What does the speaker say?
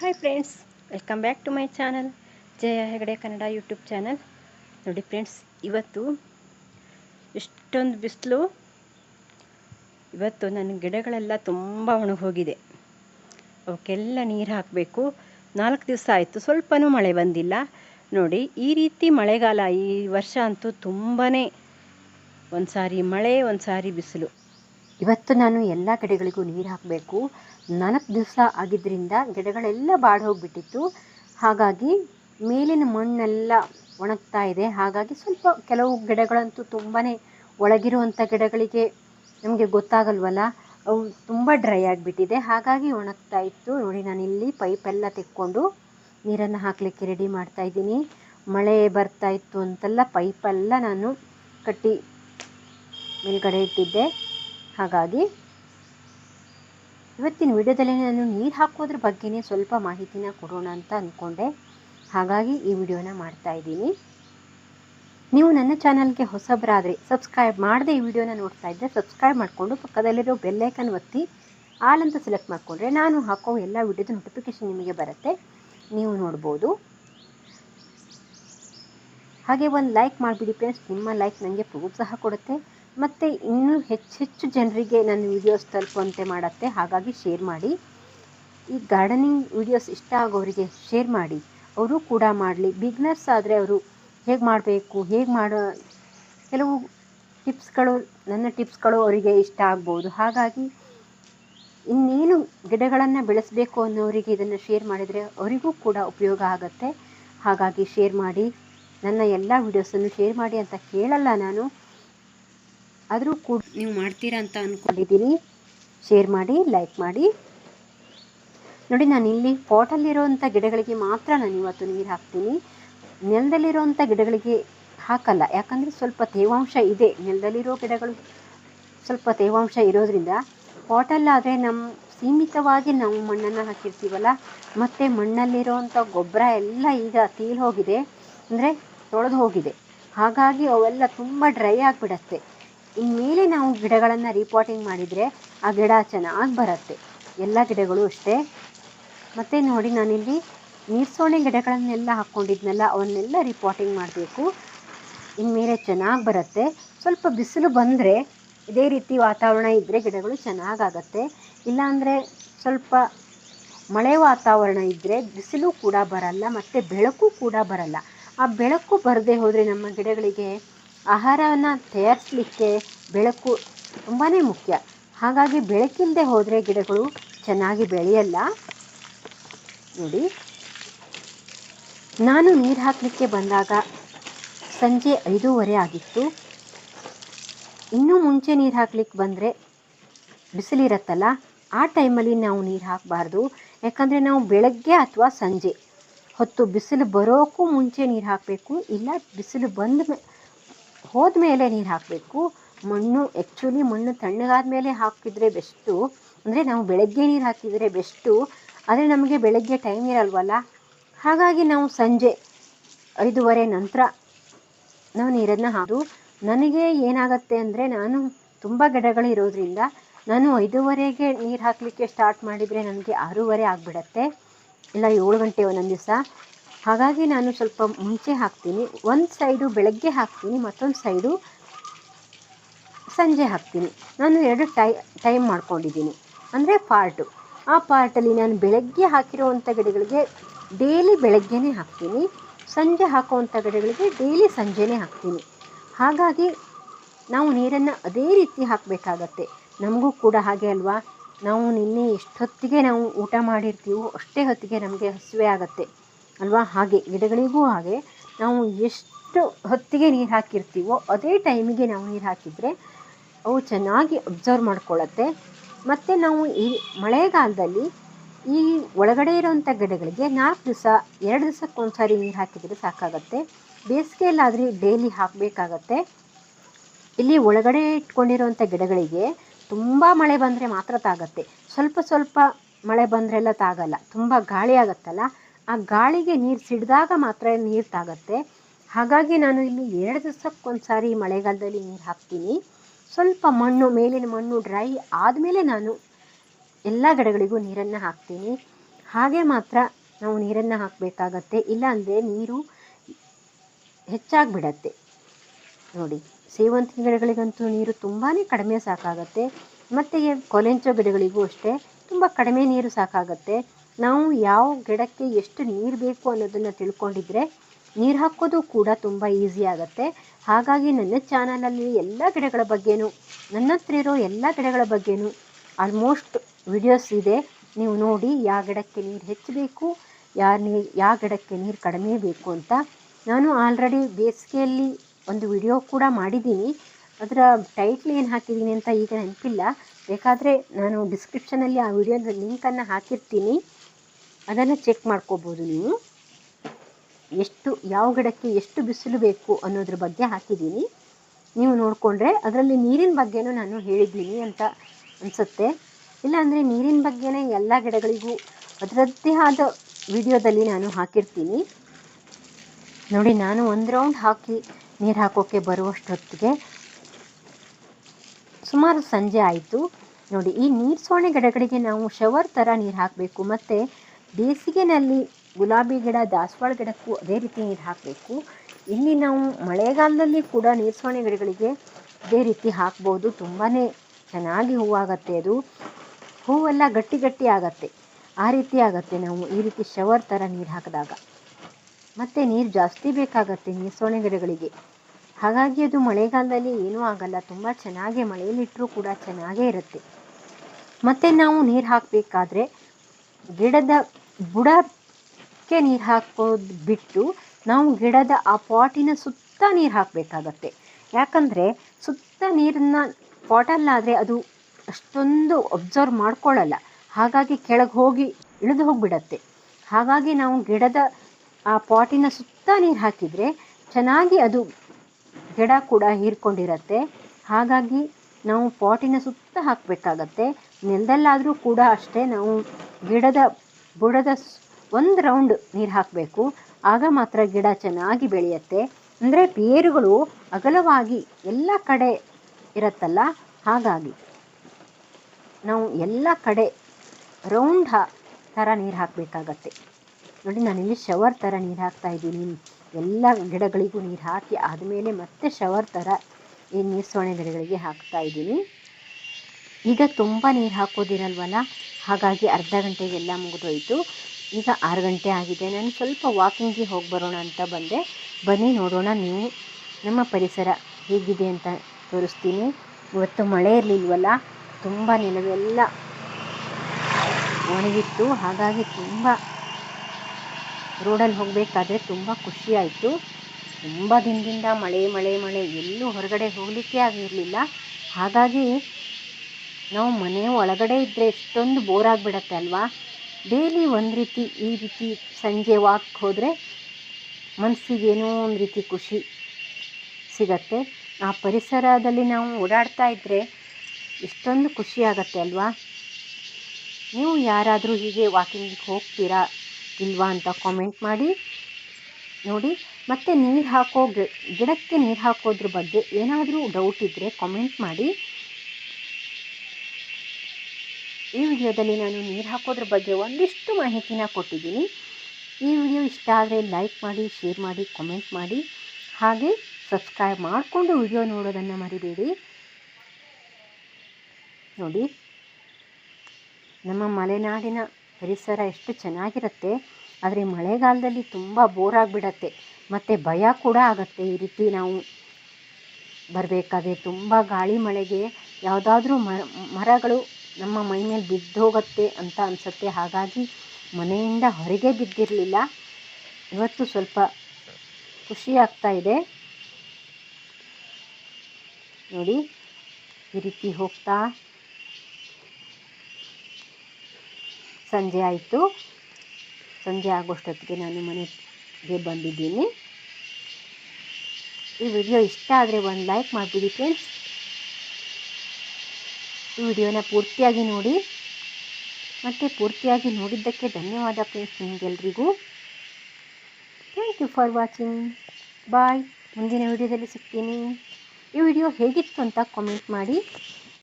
Hi friends welcome back to my channel Jaya Hegde Kannada YouTube channel ನೋಡಿ friends ಇವತ್ತು ಎಷ್ಟೊಂದು ಬಿಸಿಲು, ಇವತ್ತು ನನ್ನ ಗಿಡಗಳೆಲ್ಲ ತುಂಬ ಒಣಗೋಗಿದೆ. ಅವಕ್ಕೆಲ್ಲ ನೀರು ಹಾಕಬೇಕು. ನಾಲ್ಕು ದಿವಸ ಆಯಿತು, ಸ್ವಲ್ಪನೂ ಮಳೆ ಬಂದಿಲ್ಲ. ನೋಡಿ, ಈ ರೀತಿ ಮಳೆಗಾಲ ಈ ವರ್ಷ ಅಂತೂ ತುಂಬಾ ಒಂದು ಸಾರಿ ಮಳೆ ಒಂದು ಸಾರಿ ಬಿಸಿಲು. ಇವತ್ತು ನಾನು ಎಲ್ಲ ಗಿಡಗಳಿಗೂ ನೀರು ಹಾಕಬೇಕು. ನಾಲ್ಕು ದಿವಸ ಆಗಿದ್ದರಿಂದ ಗಿಡಗಳೆಲ್ಲ ಬಾಡಿ ಹೋಗಿಬಿಟ್ಟಿತ್ತು. ಹಾಗಾಗಿ ಮೇಲಿನ ಮಣ್ಣೆಲ್ಲ ಒಣಗ್ತಾ ಇದೆ. ಹಾಗಾಗಿ ಸ್ವಲ್ಪ ಕೆಲವು ಗಿಡಗಳಂತೂ ತುಂಬಾ ಒಳಗಿರುವಂಥ ಗಿಡಗಳಿಗೆ ನಮಗೆ ಗೊತ್ತಾಗಲ್ವಲ್ಲ? ಅವು ತುಂಬ ಡ್ರೈ ಆಗಿಬಿಟ್ಟಿದೆ. ಹಾಗಾಗಿ ಒಣಗ್ತಾ ಇತ್ತು. ನೋಡಿ ನಾನಿಲ್ಲಿ ಪೈಪೆಲ್ಲ ತೆಕ್ಕೊಂಡು ನೀರನ್ನು ಹಾಕಲಿಕ್ಕೆ ರೆಡಿ ಮಾಡ್ತಾ ಇದ್ದೀನಿ. ಮಳೆ ಬರ್ತಾ ಇತ್ತು ಅಂತೆಲ್ಲ ಪೈಪೆಲ್ಲ ನಾನು ಕಟ್ಟಿ ಮೇಲ್ಗಡೆ ಇಟ್ಟಿದ್ದೆ. ಹಾಗಾಗಿ ಇವತ್ತಿನ ವಿಡಿಯೋದಲ್ಲಿ ನಾನು ನೀರು ಹಾಕೋದ್ರ ಬಗ್ಗೆನೇ ಸ್ವಲ್ಪ ಮಾಹಿತಿನ ಕೊಡೋಣ ಅಂತ ಅಂದ್ಕೊಂಡೆ ಹಾಗಾಗಿ ಈ ವಿಡಿಯೋನ ಮಾಡ್ತಾ ಇದ್ದೀನಿ. ನೀವು ನನ್ನ ಚಾನಲ್ಗೆ ಹೊಸಬರಾದರೆ ಸಬ್ಸ್ಕ್ರೈಬ್ ಮಾಡದೆ ಈ ವಿಡಿಯೋನ ನೋಡ್ತಾ ಇದ್ದರೆ ಸಬ್ಸ್ಕ್ರೈಬ್ ಮಾಡಿಕೊಂಡು ಪಕ್ಕದಲ್ಲಿರೋ ಬೆಲ್ಲೈಕನ್ ಒತ್ತಿ ಆಲ್ ಅಂತ ಸೆಲೆಕ್ಟ್ ಮಾಡಿಕೊಂಡ್ರೆ ನಾನು ಹಾಕೋ ಎಲ್ಲ ವಿಡಿಯೋದ ನೋಟಿಫಿಕೇಷನ್ ನಿಮಗೆ ಬರುತ್ತೆ. ನೀವು ನೋಡ್ಬೋದು. ಹಾಗೆ ಒಂದು ಲೈಕ್ ಮಾಡಿಬಿಡಿ ಫ್ರೆಂಡ್ಸ್. ನಿಮ್ಮ ಲೈಕ್ ನನಗೆ ಪ್ರೋತ್ಸಾಹ ಕೊಡುತ್ತೆ. ಮತ್ತು ಇನ್ನೂ ಹೆಚ್ಚು ಹೆಚ್ಚು ಜನರಿಗೆ ನನ್ನ ವೀಡಿಯೋಸ್ ತಲುಪುವಂತೆ ಮಾಡುತ್ತೆ. ಹಾಗಾಗಿ ಶೇರ್ ಮಾಡಿ. ಈ ಗಾರ್ಡನಿಂಗ್ ವೀಡಿಯೋಸ್ ಇಷ್ಟ ಆಗೋರಿಗೆ ಶೇರ್ ಮಾಡಿ. ಅವರು ಕೂಡ ಮಾಡಲಿ. ಬಿಗ್ನರ್ಸ್ ಆದರೆ ಅವರು ಹೇಗೆ ಮಾಡಬೇಕು, ಹೇಗೆ ಮಾಡೋ, ಕೆಲವು ಟಿಪ್ಸ್ಗಳು ನನ್ನ ಟಿಪ್ಸ್ಗಳು ಅವರಿಗೆ ಇಷ್ಟ ಆಗ್ಬೋದು. ಹಾಗಾಗಿ ಇನ್ನೇನು ಗಿಡಗಳನ್ನು ಬೆಳೆಸಬೇಕು ಅನ್ನೋರಿಗೆ ಇದನ್ನು ಶೇರ್ ಮಾಡಿದರೆ ಅವರಿಗೂ ಕೂಡ ಉಪಯೋಗ ಆಗುತ್ತೆ. ಹಾಗಾಗಿ ಶೇರ್ ಮಾಡಿ. ನನ್ನ ಎಲ್ಲ ವೀಡಿಯೋಸನ್ನು ಶೇರ್ ಮಾಡಿ ಅಂತ ಕೇಳಲ್ಲ ನಾನು. ಆದರೂ ಕೂಡ ನೀವು ಮಾಡ್ತೀರಾ ಅಂತ ಅಂದ್ಕೊಂಡಿದ್ದೀನಿ ಶೇರ್ ಮಾಡಿ ಲೈಕ್ ಮಾಡಿ. ನೋಡಿ, ನಾನು ಇಲ್ಲಿ ಪಾಟಲ್ಲಿರೋವಂಥ ಗಿಡಗಳಿಗೆ ಮಾತ್ರ ನಾನು ಇವತ್ತು ನೀರು ಹಾಕ್ತೀನಿ. ನೆಲದಲ್ಲಿರೋವಂಥ ಗಿಡಗಳಿಗೆ ಹಾಕಲ್ಲ. ಯಾಕಂದರೆ ಸ್ವಲ್ಪ ತೇವಾಂಶ ಇದೆ. ನೆಲದಲ್ಲಿರೋ ಗಿಡಗಳು ಸ್ವಲ್ಪ ತೇವಾಂಶ ಇರೋದ್ರಿಂದ ಪಾಟಲ್ಲಾದರೆ ನಮ್ಮ ಸೀಮಿತವಾಗಿ ನಾವು ಮಣ್ಣನ್ನು ಹಾಕಿರ್ತೀವಲ್ಲ, ಮತ್ತು ಮಣ್ಣಲ್ಲಿರೋವಂಥ ಗೊಬ್ಬರ ಎಲ್ಲ ಈಗ ತೀಲ್ ಹೋಗಿದೆ. ಅಂದರೆ ತೊಳೆದು ಹೋಗಿದೆ. ಹಾಗಾಗಿ ಅವೆಲ್ಲ ತುಂಬ ಡ್ರೈ ಆಗಿಬಿಡತ್ತೆ. ಇನ್ಮೇಲೆ ನಾವು ಗಿಡಗಳನ್ನು ರಿಪೋರ್ಟಿಂಗ್ ಮಾಡಿದರೆ ಆ ಗಿಡ ಚೆನ್ನಾಗಿ ಬರುತ್ತೆ. ಎಲ್ಲ ಗಿಡಗಳು ಅಷ್ಟೇ. ಮತ್ತು ನೋಡಿ ನಾನಿಲ್ಲಿ ನೀರ್ಸೋಣೆ ಗಿಡಗಳನ್ನೆಲ್ಲ ಹಾಕ್ಕೊಂಡಿದ್ನಲ್ಲ ಅವನ್ನೆಲ್ಲ ರಿಪೋರ್ಟಿಂಗ್ ಮಾಡಬೇಕು. ಇನ್ಮೇಲೆ ಚೆನ್ನಾಗಿ ಬರುತ್ತೆ. ಸ್ವಲ್ಪ ಬಿಸಿಲು ಬಂದರೆ ಇದೇ ರೀತಿ ವಾತಾವರಣ ಇದ್ದರೆ ಗಿಡಗಳು ಚೆನ್ನಾಗಾಗತ್ತೆ. ಇಲ್ಲಾಂದರೆ ಸ್ವಲ್ಪ ಮಳೆ ವಾತಾವರಣ ಇದ್ದರೆ ಬಿಸಿಲು ಕೂಡ ಬರಲ್ಲ, ಮತ್ತು ಬೆಳಕು ಕೂಡ ಬರಲ್ಲ. ಆ ಬೆಳಕು ಬರದೇ ಹೋದರೆ ನಮ್ಮ ಗಿಡಗಳಿಗೆ ಆಹಾರವನ್ನು ತಯಾರಿಸಲಿಕ್ಕೆ ಬೆಳಕು ತುಂಬಾ ಮುಖ್ಯ. ಹಾಗಾಗಿ ಬೆಳಕಿಲ್ಲದೆ ಹೋದರೆ ಗಿಡಗಳು ಚೆನ್ನಾಗಿ ಬೆಳೆಯಲ್ಲ. ನೋಡಿ. ನಾನು ನೀರು ಹಾಕಲಿಕ್ಕೆ ಬಂದಾಗ ಸಂಜೆ ಐದೂವರೆ ಆಗಿತ್ತು. ಇನ್ನೂ ಮುಂಚೆ ನೀರು ಹಾಕ್ಲಿಕ್ಕೆ ಬಂದರೆ ಬಿಸಿಲಿರತ್ತಲ್ಲ. ಆ ಟೈಮಲ್ಲಿ ನಾವು ನೀರು ಹಾಕಬಾರ್ದು. ಯಾಕಂದರೆ ನಾವು ಬೆಳಗ್ಗೆ ಅಥವಾ ಸಂಜೆ. ಹೊತ್ತು ಬಿಸಿಲು ಬರೋಕ್ಕೂ ಮುಂಚೆ ನೀರು ಹಾಕಬೇಕು. ಇಲ್ಲ, ಬಿಸಿಲು ಬಂದ ಮೇ ಹೋದ ಮೇಲೆ ನೀರು ಹಾಕಬೇಕು. ಮಣ್ಣು ಆ್ಯಕ್ಚುಲಿ ಮಣ್ಣು ತಣ್ಣಗಾದ ಮೇಲೆ ಹಾಕಿದರೆ ಬೆಸ್ಟು ಅಂದರೆ ನಾವು ಬೆಳಗ್ಗೆ ನೀರು ಹಾಕಿದರೆ ಬೆಸ್ಟು ಆದರೆ ನಮಗೆ ಬೆಳಗ್ಗೆ ಟೈಮ್ ಇರಲ್ವಲ್ಲ? ಹಾಗಾಗಿ ನಾವು ಸಂಜೆ ಐದೂವರೆ ನಂತರ ನಾವು ನೀರನ್ನು ಹಾಕೋದು. ನನಗೆ ಏನಾಗತ್ತೆ ಅಂದರೆ ನಾನು ತುಂಬ ಗಿಡಗಳು ಇರೋದ್ರಿಂದ ನಾನು ಐದೂವರೆಗೆ ನೀರು ಹಾಕಲಿಕ್ಕೆ ಸ್ಟಾರ್ಟ್ ಮಾಡಿದರೆ ನನಗೆ ಆರೂವರೆ ಆಗಿಬಿಡತ್ತೆ. ಇಲ್ಲ ಏಳು ಗಂಟೆ ಒಂದೊಂದು ದಿವಸ. ಹಾಗಾಗಿ ನಾನು ಸ್ವಲ್ಪ ಮುಂಚೆ ಹಾಕ್ತೀನಿ. ಒಂದು ಸೈಡು ಬೆಳಗ್ಗೆ ಹಾಕ್ತೀನಿ, ಮತ್ತೊಂದು ಸೈಡು ಸಂಜೆ ಹಾಕ್ತೀನಿ. ನಾನು ಎರಡು ಟೈ, ಟೈಮ್ ಮಾಡ್ಕೊಂಡಿದ್ದೀನಿ. ಅಂದರೆ ಪಾರ್ಟು ಆ ಪಾರ್ಟಲ್ಲಿ ನಾನು ಬೆಳಗ್ಗೆ ಹಾಕಿರುವಂಥ ಗಿಡಗಳಿಗೆ ಡೈಲಿ ಬೆಳಗ್ಗೆನೇ ಹಾಕ್ತೀನಿ. ಸಂಜೆ ಹಾಕುವಂಥ ಗಿಡಗಳಿಗೆ ಡೈಲಿ ಸಂಜೆನೇ ಹಾಕ್ತೀನಿ. ಹಾಗಾಗಿ ನಾವು ನೀರನ್ನು ಅದೇ ರೀತಿ ಹಾಕಬೇಕಾಗತ್ತೆ. ನಮಗೂ ಕೂಡ ಹಾಗೆ ಅಲ್ವಾ? ನಾವು ನಿನ್ನೆ ಎಷ್ಟೊತ್ತಿಗೆ ನಾವು ಊಟ ಮಾಡಿರ್ತೀವೋ ಅಷ್ಟೇ ಹೊತ್ತಿಗೆ ನಮಗೆ ಹಸಿವೆ ಆಗುತ್ತೆ. ಅಲ್ವಾ? ಹಾಗೆ, ಗಿಡಗಳಿಗೂ ಹಾಗೆ ನಾವು ಎಷ್ಟು ಹೊತ್ತಿಗೆ ನೀರು ಹಾಕಿರ್ತೀವೋ ಅದೇ ಟೈಮಿಗೆ ನಾವು ನೀರು ಹಾಕಿದರೆ ಅವು ಚೆನ್ನಾಗಿ ಅಬ್ಸರ್ವ್ ಮಾಡ್ಕೊಳ್ಳುತ್ತೆ. ಮತ್ತು ನಾವು ಈ ಮಳೆಗಾಲದಲ್ಲಿ ಈ ಒಳಗಡೆ ಇರೋವಂಥ ಗಿಡಗಳಿಗೆ ನಾಲ್ಕು ದಿವಸ, ಎರಡು ದಿವಸಕ್ಕೊಂದು ಸಾರಿ ನೀರು ಹಾಕಿದರೆ ಸಾಕಾಗತ್ತೆ. ಬೇಸಿಗೆಯಲ್ಲಾದರೆ ಡೈಲಿ ಹಾಕಬೇಕಾಗತ್ತೆ. ಇಲ್ಲಿ ಒಳಗಡೆ ಇಟ್ಕೊಂಡಿರೋವಂಥ ಗಿಡಗಳಿಗೆ ತುಂಬ ಮಳೆ ಬಂದರೆ ಮಾತ್ರ ತಾಗತ್ತೆ. ಸ್ವಲ್ಪ ಸ್ವಲ್ಪ ಮಳೆ ಬಂದರೆಲ್ಲ ತಾಗಲ್ಲ. ತುಂಬ ಗಾಳಿ ಆಗುತ್ತಲ್ಲ? ಆ ಗಾಳಿಗೆ ನೀರು ಸಿಡಿದಾಗ ಮಾತ್ರ ನೀರು ತಾಗತ್ತೆ. ಹಾಗಾಗಿ ನಾನು ಇಲ್ಲಿ ಎರಡು ದಿವಸಕ್ಕೊಂದು ಸಾರಿ ಮಳೆಗಾಲದಲ್ಲಿ ನೀರು ಹಾಕ್ತೀನಿ. ಸ್ವಲ್ಪ ಮಣ್ಣು, ಮೇಲಿನ ಮಣ್ಣು ಡ್ರೈ ಆದಮೇಲೆ ನಾನು ಎಲ್ಲ ಗಿಡಗಳಿಗೂ ನೀರನ್ನು ಹಾಕ್ತೀನಿ. ಹಾಗೆ ಮಾತ್ರ ನಾವು ನೀರನ್ನು ಹಾಕಬೇಕಾಗತ್ತೆ. ಇಲ್ಲಾಂದರೆ ನೀರು ಹೆಚ್ಚಾಗಿಬಿಡತ್ತೆ. ನೋಡಿ ಸೇವಂತಿಗೆ ಗಿಡಗಳಿಗಂತೂ ನೀರು ತುಂಬಾ ಕಡಿಮೆ ಸಾಕಾಗತ್ತೆ. ಮತ್ತು ಕೊಲೆಂಚೋ ಗಿಡಗಳಿಗೂ ಅಷ್ಟೇ ತುಂಬ ಕಡಿಮೆ ನೀರು ಸಾಕಾಗತ್ತೆ. ನಾವು ಯಾವ ಗಿಡಕ್ಕೆ ಎಷ್ಟು ನೀರು ಬೇಕು ಅನ್ನೋದನ್ನು ತಿಳ್ಕೊಂಡಿದ್ರೆ ನೀರು ಹಾಕೋದು ಕೂಡ ತುಂಬ ಈಸಿ ಆಗುತ್ತೆ. ಹಾಗಾಗಿ ನನ್ನ ಚಾನಲಲ್ಲಿ ಎಲ್ಲ ಗಿಡಗಳ ಬಗ್ಗೆನೂ, ನನ್ನ ಹತ್ರ ಇರೋ ಎಲ್ಲ ಗಿಡಗಳ ಬಗ್ಗೆನೂ ಆಲ್ಮೋಸ್ಟ್ ವಿಡಿಯೋಸ್ ಇದೆ. ನೀವು ನೋಡಿ ಯಾವ ಗಿಡಕ್ಕೆ ನೀರು ಹೆಚ್ಚು ಬೇಕು, ಯಾವ ನೀರು ಯಾವ ಗಿಡಕ್ಕೆ ನೀರು ಕಡಿಮೆ ಬೇಕು ಅಂತ. ನಾನು ಆಲ್ರೆಡಿ ಬೇಸಿಗೆಯಲ್ಲಿ ಒಂದು ವಿಡಿಯೋ ಕೂಡ ಮಾಡಿದ್ದೀನಿ. ಅದರ ಟೈಟ್ಲ್ ಏನು ಹಾಕಿದ್ದೀನಿ ಅಂತ ಈಗ ನೆನಪಿಲ್ಲ. ಬೇಕಾದರೆ ನಾನು ಡಿಸ್ಕ್ರಿಪ್ಷನಲ್ಲಿ ಆ ವಿಡಿಯೋದ ಲಿಂಕನ್ನು ಹಾಕಿರ್ತೀನಿ. ಅದನ್ನು ಚೆಕ್ ಮಾಡ್ಕೋಬೋದು ನೀವು. ಎಷ್ಟು, ಯಾವ ಗಿಡಕ್ಕೆ ಎಷ್ಟು ಬಿಸಿಲು ಬೇಕು ಅನ್ನೋದ್ರ ಬಗ್ಗೆ ಹಾಕಿದ್ದೀನಿ. ನೀವು ನೋಡಿಕೊಂಡ್ರೆ ಅದರಲ್ಲಿ ನೀರಿನ ಬಗ್ಗೆನೂ ನಾನು ಹೇಳಿದ್ದೀನಿ ಅಂತ ಅನಿಸುತ್ತೆ. ಇಲ್ಲಾಂದರೆ ನೀರಿನ ಬಗ್ಗೆನೇ ಎಲ್ಲ ಗಿಡಗಳಿಗೂ ಅದರದ್ದೇ ಆದ ವಿಡಿಯೋದಲ್ಲಿ ನಾನು ಹಾಕಿರ್ತೀನಿ. ನೋಡಿ, ನಾನು ಒಂದು ರೌಂಡ್ ಹಾಕಿ ನೀರು ಹಾಕೋಕ್ಕೆ ಬರುವಷ್ಟೊತ್ತಿಗೆ ಸುಮಾರು ಸಂಜೆ ಆಯಿತು. ನೋಡಿ, ಈ ನೀರು ಸೋಣೆ ಗಿಡಗಳಿಗೆ ನಾವು ಶವರ್ ಥರ ನೀರು ಹಾಕಬೇಕು. ಮತ್ತು ಬೇಸಿಗೆನಲ್ಲಿ ಗುಲಾಬಿ ಗಿಡ, ದಾಸವಾಳ ಗಿಡಕ್ಕೂ ಅದೇ ರೀತಿ ನೀರು ಹಾಕಬೇಕು. ಇಲ್ಲಿ ನಾವು ಮಳೆಗಾಲದಲ್ಲಿ ಕೂಡ ನೀರು ಸೋಣೆ ಗಿಡಗಳಿಗೆ ಅದೇ ರೀತಿ ಹಾಕ್ಬೋದು. ತುಂಬಾ ಚೆನ್ನಾಗಿ ಹೂವಾಗತ್ತೆ ಅದು. ಹೂವೆಲ್ಲ ಗಟ್ಟಿ ಗಟ್ಟಿ ಆಗತ್ತೆ. ಆ ರೀತಿ ಆಗತ್ತೆ ನಾವು ಈ ರೀತಿ ಶವರ್ ಥರ ನೀರು ಹಾಕಿದಾಗ. ಮತ್ತು ನೀರು ಜಾಸ್ತಿ ಬೇಕಾಗತ್ತೆ ನೀರು ಸೋಣೆ ಗಿಡಗಳಿಗೆ. ಹಾಗಾಗಿ ಅದು ಮಳೆಗಾಲದಲ್ಲಿ ಏನೂ ಆಗಲ್ಲ. ತುಂಬ ಚೆನ್ನಾಗೇ ಮಳೆಯಲ್ಲಿಟ್ಟರೂ ಕೂಡ ಚೆನ್ನಾಗೇ ಇರುತ್ತೆ. ಮತ್ತು ನಾವು ನೀರು ಹಾಕಬೇಕಾದ್ರೆ ಗಿಡದ ಬುಡಕ್ಕೆ ನೀರು ಹಾಕೋದು ಬಿಟ್ಟು ನಾವು ಗಿಡದ ಆ ಪಾಟಿನ ಸುತ್ತ ನೀರು ಹಾಕಬೇಕಾಗತ್ತೆ. ಯಾಕಂದರೆ ಸುತ್ತ ನೀರನ್ನ ಪಾಟಲ್ಲಾದರೆ ಅದು ಅಷ್ಟೊಂದು ಅಬ್ಸರ್ವ್ ಮಾಡ್ಕೊಳ್ಳಲ್ಲ ಹಾಗಾಗಿ ಕೆಳಗೆ ಹೋಗಿ ಇಳಿದು ಹೋಗಿಬಿಡತ್ತೆ. ಹಾಗಾಗಿ ನಾವು ಗಿಡದ ಆ ಪಾಟಿನ ಸುತ್ತ ನೀರು ಹಾಕಿದರೆ ಚೆನ್ನಾಗಿ ಅದು ಗಿಡ ಕೂಡ ಹೀರ್ಕೊಂಡಿರತ್ತೆ. ಹಾಗಾಗಿ ನಾವು ಪಾಟಿನ ಸುತ್ತ ಹಾಕಬೇಕಾಗತ್ತೆ. ನೆಲದಲ್ಲಾದರೂ ಕೂಡ ಅಷ್ಟೇ ನಾವು ಗಿಡದ ಬುಡದ ಒಂದು ರೌಂಡ್ ನೀರು ಹಾಕಬೇಕು. ಆಗ ಮಾತ್ರ ಗಿಡ ಚೆನ್ನಾಗಿ ಬೆಳೆಯುತ್ತೆ. ಅಂದರೆ ಬೇರುಗಳು ಅಗಲವಾಗಿ ಎಲ್ಲ ಕಡೆ ಇರುತ್ತಲ್ಲ, ಹಾಗಾಗಿ ನಾವು ಎಲ್ಲ ಕಡೆ ರೌಂಡ್ ಥರ ನೀರು ಹಾಕಬೇಕಾಗತ್ತೆ. ನೋಡಿ ನಾನಿಲ್ಲಿ ಶವರ್ ಥರ ನೀರು ಹಾಕ್ತಾ ಇದ್ದೀನಿ. ಎಲ್ಲ ಗಿಡಗಳಿಗೂ ನೀರು ಹಾಕಿ ಆದಮೇಲೆ ಮತ್ತೆ ಶವರ್ ಥರ ಈ ನೀರು ಸೋಣೆ ಗಿಡಗಳಿಗೆ ಹಾಕ್ತಾ ಇದ್ದೀನಿ. ಈಗ ತುಂಬ ನೀರು ಹಾಕೋದಿರಲ್ವಲ್ಲ? ಹಾಗಾಗಿ ಅರ್ಧ ಗಂಟೆಗೆಲ್ಲ ಮುಗಿದೋಯ್ತು. ಈಗ ಆರು ಗಂಟೆ ಆಗಿದೆ. ನಾನು ಸ್ವಲ್ಪ ವಾಕಿಂಗ್ಗೆ ಹೋಗಿ ಬರೋಣ ಅಂತ ಬಂದೆ. ಬನ್ನಿ ನೋಡೋಣ ನೀವು. ನಮ್ಮ ಪರಿಸರ ಹೇಗಿದೆ ಅಂತ ತೋರಿಸ್ತೀನಿ. ಇವತ್ತು ಮಳೆ ಇರಲಿಲ್ವಲ್ಲ? ತುಂಬ ನೆಲವೆಲ್ಲ ಒಣಗಿತ್ತು. ಹಾಗಾಗಿ ತುಂಬ ರೋಡಲ್ಲಿ ಹೋಗಬೇಕಾದ್ರೆ ತುಂಬ ಖುಷಿಯಾಯಿತು ತುಂಬ ದಿನದಿಂದ ಮಳೆ ಮಳೆ ಮಳೆ ಎಲ್ಲೂ ಹೊರಗಡೆ ಹೋಗಲಿಕ್ಕೆ ಆಗಿರಲಿಲ್ಲ. ಹಾಗಾಗಿ ನಾವು ಮನೆ ಒಳಗಡೆ ಇದ್ದರೆ ಎಷ್ಟೊಂದು ಬೋರ್ ಆಗಿಬಿಡತ್ತೆ ಅಲ್ವಾ? ಡೈಲಿ ಒಂದು ರೀತಿ ಈ ರೀತಿ ಸಂಜೆ ವಾಕ್ ಹೋದರೆ ಮನಸ್ಸಿಗೆ ಏನೋ ಒಂದು ರೀತಿ ಖುಷಿ ಸಿಗತ್ತೆ. ಆ ಪರಿಸರದಲ್ಲಿ ನಾವು ಓಡಾಡ್ತಾ ಇದ್ದರೆ ಎಷ್ಟೊಂದು ಖುಷಿ ಆಗತ್ತೆ ಅಲ್ವಾ? ನೀವು ಯಾರಾದರೂ ಹೀಗೆ ವಾಕಿಂಗಿಗೆ ಹೋಗ್ತೀರಾ ಇಲ್ವಾ ಅಂತ ಕಾಮೆಂಟ್ ಮಾಡಿ. ನೋಡಿ, ಮತ್ತು ನೀರು ಹಾಕೋ ಗಿಡಕ್ಕೆ ನೀರು ಹಾಕೋದ್ರ ಬಗ್ಗೆ ಏನಾದರೂ ಡೌಟ್ ಇದ್ದರೆ ಕಾಮೆಂಟ್ ಮಾಡಿ. ಈ ವಿಡಿಯೋದಲ್ಲಿ ನಾನು ನೀರು ಹಾಕೋದ್ರ ಬಗ್ಗೆ ಒಂದಿಷ್ಟು ಮಾಹಿತಿನ ಕೊಟ್ಟಿದ್ದೀನಿ. ಈ ವಿಡಿಯೋ ಇಷ್ಟ ಆದರೆ ಲೈಕ್ ಮಾಡಿ, ಶೇರ್ ಮಾಡಿ ಕಾಮೆಂಟ್ ಮಾಡಿ. ಹಾಗೆ ಸಬ್ಸ್ಕ್ರೈಬ್ ಮಾಡಿಕೊಂಡು ವಿಡಿಯೋ ನೋಡೋದನ್ನು ಮರಿಬೇಡಿ. ನೋಡಿ, ನಮ್ಮ ಮಲೆನಾಡಿನ ಪರಿಸರ ಎಷ್ಟು ಚೆನ್ನಾಗಿರುತ್ತೆ. ಆದರೆ ಮಳೆಗಾಲದಲ್ಲಿ ತುಂಬ ಬೋರ್ ಆಗಿಬಿಡತ್ತೆ. ಮತ್ತು ಭಯ ಕೂಡ ಆಗುತ್ತೆ ಈ ರೀತಿ ನಾವು ಬರಬೇಕಾದ್ರೆ. ತುಂಬ ಗಾಳಿ ಮಳೆಗೆ ಯಾವುದಾದ್ರೂ ಮರ, ಮರಗಳು ನಮ್ಮ ಮೈ ಮೇಲೆ ಬಿದ್ದೋಗುತ್ತೆ ಅಂತ ಅನಿಸುತ್ತೆ. ಹಾಗಾಗಿ ಮನೆಯಿಂದ ಹೊರಗೆ ಬಿದ್ದಿರಲಿಲ್ಲ. ಇವತ್ತು ಸ್ವಲ್ಪ ಖುಷಿ ಆಗ್ತಾ ಇದೆ. ನೋಡಿ, ಈ ರೀತಿ ಹೋಗ್ತಾ ಸಂಜೆ ಆಯಿತು. ಸಂಜೆ ಆಗೋಷ್ಟೊತ್ತಿಗೆ ನಾನು ಮನೆಗೆ ಬಂದಿದ್ದೀನಿ. ಈ ವಿಡಿಯೋ ಇಷ್ಟ ಆದರೆ ಒಂದು ಲೈಕ್ ಮಾಡಿಬಿಡಿ ಫ್ರೆಂಡ್ಸ್ ವಿಡಿಯೋನ ಪೂರ್ತಿಯಾಗಿ ನೋಡಿ. ಮತ್ತು ಪೂರ್ತಿಯಾಗಿ ನೋಡಿದ್ದಕ್ಕೆ ಧನ್ಯವಾದ friends ನಿಮಗೆಲ್ರಿಗೂ. Thank you for watching bye ಮುಂದಿನ ವಿಡಿಯೋದಲ್ಲಿ ಸಿಗ್ತೀನಿ. ಈ ವಿಡಿಯೋ ಹೇಗಿತ್ತು ಅಂತ ಕಾಮೆಂಟ್ ಮಾಡಿ.